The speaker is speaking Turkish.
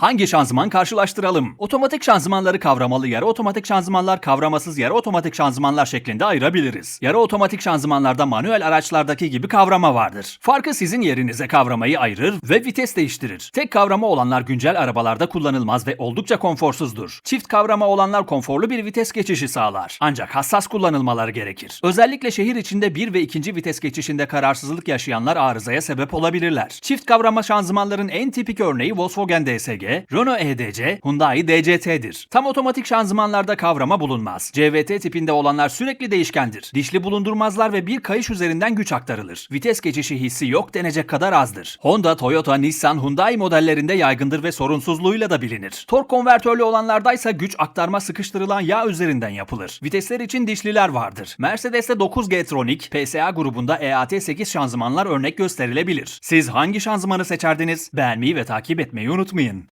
Hangi şanzıman karşılaştıralım? Otomatik şanzımanları kavramalı yarı otomatik şanzımanlar, kavramasız yarı otomatik şanzımanlar şeklinde ayırabiliriz. Yarı otomatik şanzımanlarda manuel araçlardaki gibi kavrama vardır. Farkı sizin yerinize kavramayı ayırır ve vites değiştirir. Tek kavrama olanlar güncel arabalarda kullanılmaz ve oldukça konforsuzdur. Çift kavrama olanlar konforlu bir vites geçişi sağlar. Ancak hassas kullanılmaları gerekir. Özellikle şehir içinde bir ve ikinci vites geçişinde kararsızlık yaşayanlar arızaya sebep olabilirler. Çift kavrama şanzımanların en tipik örneği Volkswagen DSG, Renault EDC, Hyundai DCT'dir. Tam otomatik şanzımanlarda kavrama bulunmaz. CVT tipinde olanlar sürekli değişkendir. Dişli bulundurmazlar ve bir kayış üzerinden güç aktarılır. Vites geçişi hissi yok denecek kadar azdır. Honda, Toyota, Nissan, Hyundai modellerinde yaygındır ve sorunsuzluğuyla da bilinir. Tork konvertörlü olanlardaysa güç aktarma sıkıştırılan yağ üzerinden yapılır. Vitesler için dişliler vardır. Mercedes'te 9 G-Tronic, PSA grubunda E EAT8 şanzımanlar örnek gösterilebilir. Siz hangi şanzımanı seçerdiniz? Beğenmeyi ve takip etmeyi unutmayın.